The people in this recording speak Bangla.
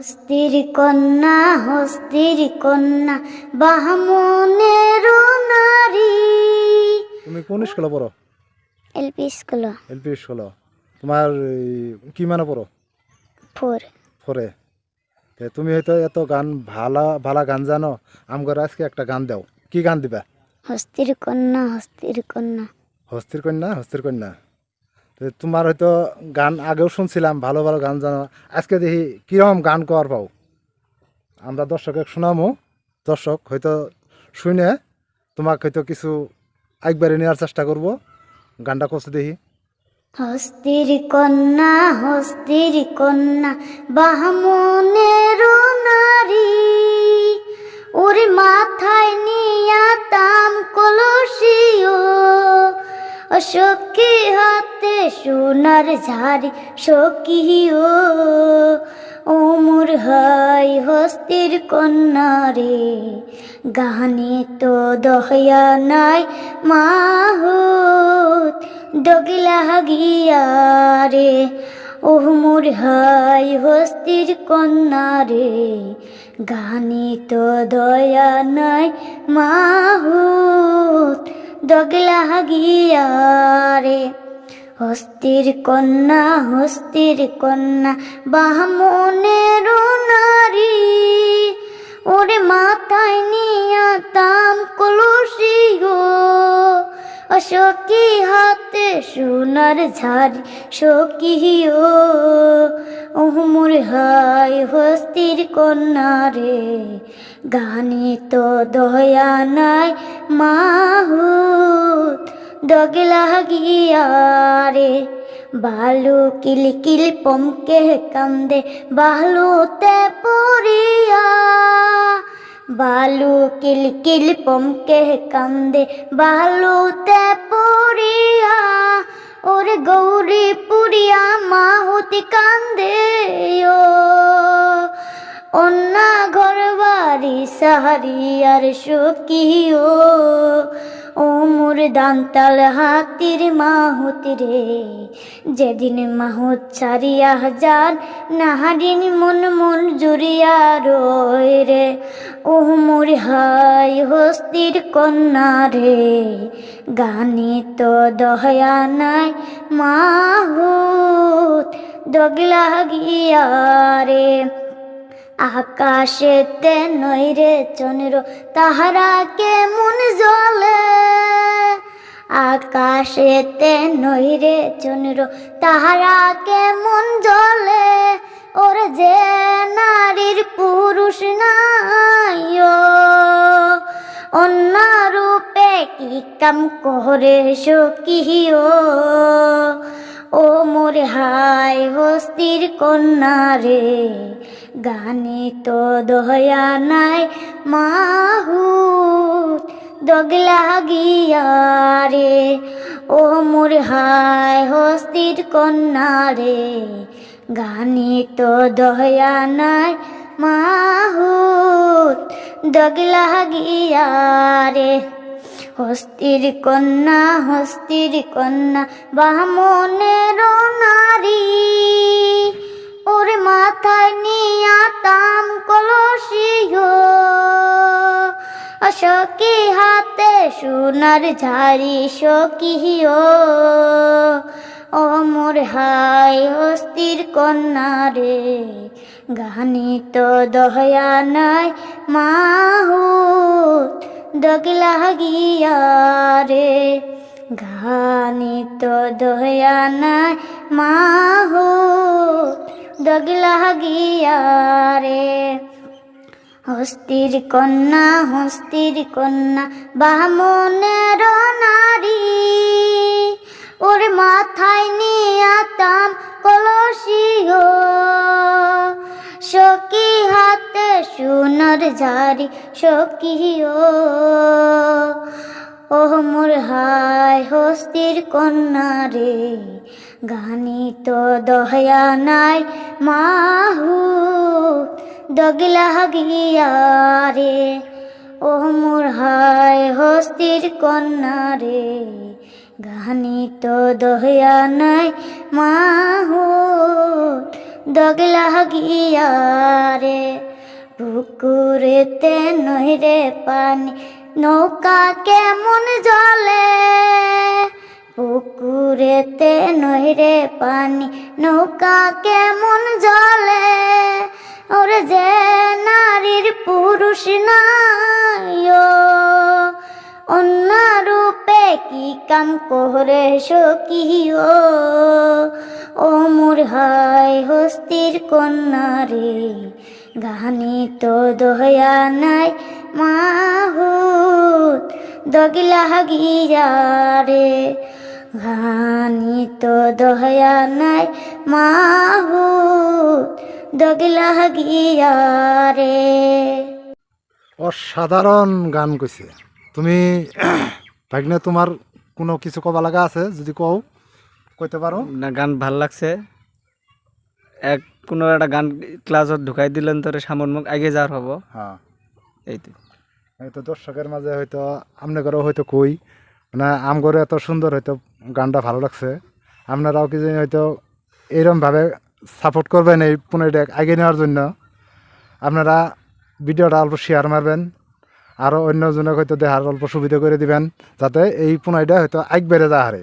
হস্তির কন্যা হস্তির কন্যা বাহমনের নারী। তুমি কোন স্কুলে পড়ো? LP school. এলপি স্কুলে। তোমার কি মানে পড়ো? ফোর। তে তুমি হয়তো এত গান ভালা ভালা গান জানো আমগর আজকে একটা গান দাও। কি গান দিবা? হস্তির কন্যা হস্তির কন্যা। হস্তির কন্যা হস্তির কন্যা? তোমার হয়তো গান আগেও শুনছিলাম, ভালো ভালো গান জানো। আজকে দেখি কীরকম গান কর পাও। আমরা দর্শকে শোনামো। দর্শক হয়তো শুনে তোমাকে হয়তো কিছু একবারে নেওয়ার চেষ্টা করব। গানটা করছে দেখি। হস্তির কন্যা হস্তির কন্যা, বাহমনের নারী। ওরে মাথায় নিয়া তাম কলসিও। সখী হাতে সোনার ঝাড়ি সখীও ওমর হাই হস্তির কন্যা রে। গানে তো দহয়া নাই মাহুত, দগিলা গিয়া রে। ওহ হাই হস্তির কন্যা রে, গানে তো দয়া নাই মাহুত দগলা গিয়ারে হস্তির কন্যা হস্তির কন্যা বাহমনের নারী। ওরে মাথায় নিয়া তাম কলসি অশোকি হাতে সোনার ঝাড়ি সকিও ওহমুর হাই হস্তির কন্যা রে। গানে তো দয়া নাই মাহুত দগলা গিয়া বালু কিল কিল পমকে কান্দে, বালুতে পড়িয়া বালু কিল কিল পমকে কান্দে বালুতে পড়িয়া ওরে গৌরী পুরিয়া মা মাহুতি কান্দে ও অন্না ঘর বাড়ি সাহারি আর সুকিও ও মোর দান্তাল হাতির মাহুতি রে। যেদিন মাহুত ছাড়িয়া যান নাহারিন মন মন জুড়িয়া রয় রে। ও মোর হাই হস্তির কন্যা রে গানে তো দহয়া নাই মাহুত, দগলা গিয়া রে। আকাশেতে নইরে চন্দ্র, তাহারা কেমন জলে আকাশেতে নইরে চন্দ্র, তাহারা কেমন জলে ওর যে নারীর পুরুষ নাই অন্য রূপে কি কাম করে সকিও ও মোর হাই হস্তির কন্যা রে, গানে তো দয়া নাই মাহুত দগলা গিয়া রে। ও মোর হাই হস্তির কন্যা রে, গানে তো দয়া নাই মাহুত দগলা গিয়া রে। হস্তির কন্যা হস্তির কন্যা, বামনের নারী। ওরে মাথায় নিয়া তাম কলসিও অশোকি হাতে সোনার ঝাড়ি সকিও। ও মোর হাই হস্তির কন্যা রে, গানি তো দহয়া নাই মাহুত। দগলা গিয়া রে গানি তো দহয়া নাই মাহুত দগলা গিয়া রে হস্তির কন্যা হস্তির কন্যা বামনের নারী। ওর মাথায় নিয়া তাম কলসিও সকি হাতে সোনার ঝাড়ি সকিও ও। মোর হাই হস্তির কন্যা রে গানি তো দহয়া নাই মাহুত দগলা গিয়া রে। ও মোর হায় হস্তির কন্যা রে গানি তো দহয়া নাই মাহুত দগলা গিয়া রে পুকুরেতে নইরে পানি নৌকা কেমন জলে? পুকুরেতে নইরে পানি নৌকা কেমন জলে? ওরে যে নারীর পুরুষ নাই ও, অন্য রূপে কি কাম করে সকিও ও মোর হাই হস্তির কন্যা রে গানি তো দয়া নাই মাহুত, দগিলা গিয়া রে গানি তো দয়া নাই মাহুত, দগিলা গিয়া রে। অসাধারণ গান কইছে। তুমি, ভাগ্নে তোমার কোনো কিছু কবা লাগা আছে যদি কও? কইতে পারো? না গান ভালো লাগছে। এক কোনো একটা গান ক্লাসত ঢুকাই দিলেন তোর সামন মুখ আগে যাওয়ার হব। হ্যাঁ। এই তো। হয়তো দর্শকের মাঝে হয়তো আপনাদেরও হয়তো কই মানে আমগরে এত সুন্দর হয়তো গানটা ভালো লাগছে। আপনারাও কি জানি হয়তো এইরকমভাবে সাপোর্ট করবেন এই পুনরায় আগে নেওয়ার জন্য। আপনারা ভিডিওটা অল্প শেয়ার মারবেন আরও অন্যজনক হয়তো দেখার অল্প সুবিধা করে দিবেন যাতে এই পুনরাইটা হয়তো আগ বেড়ে যা হারে।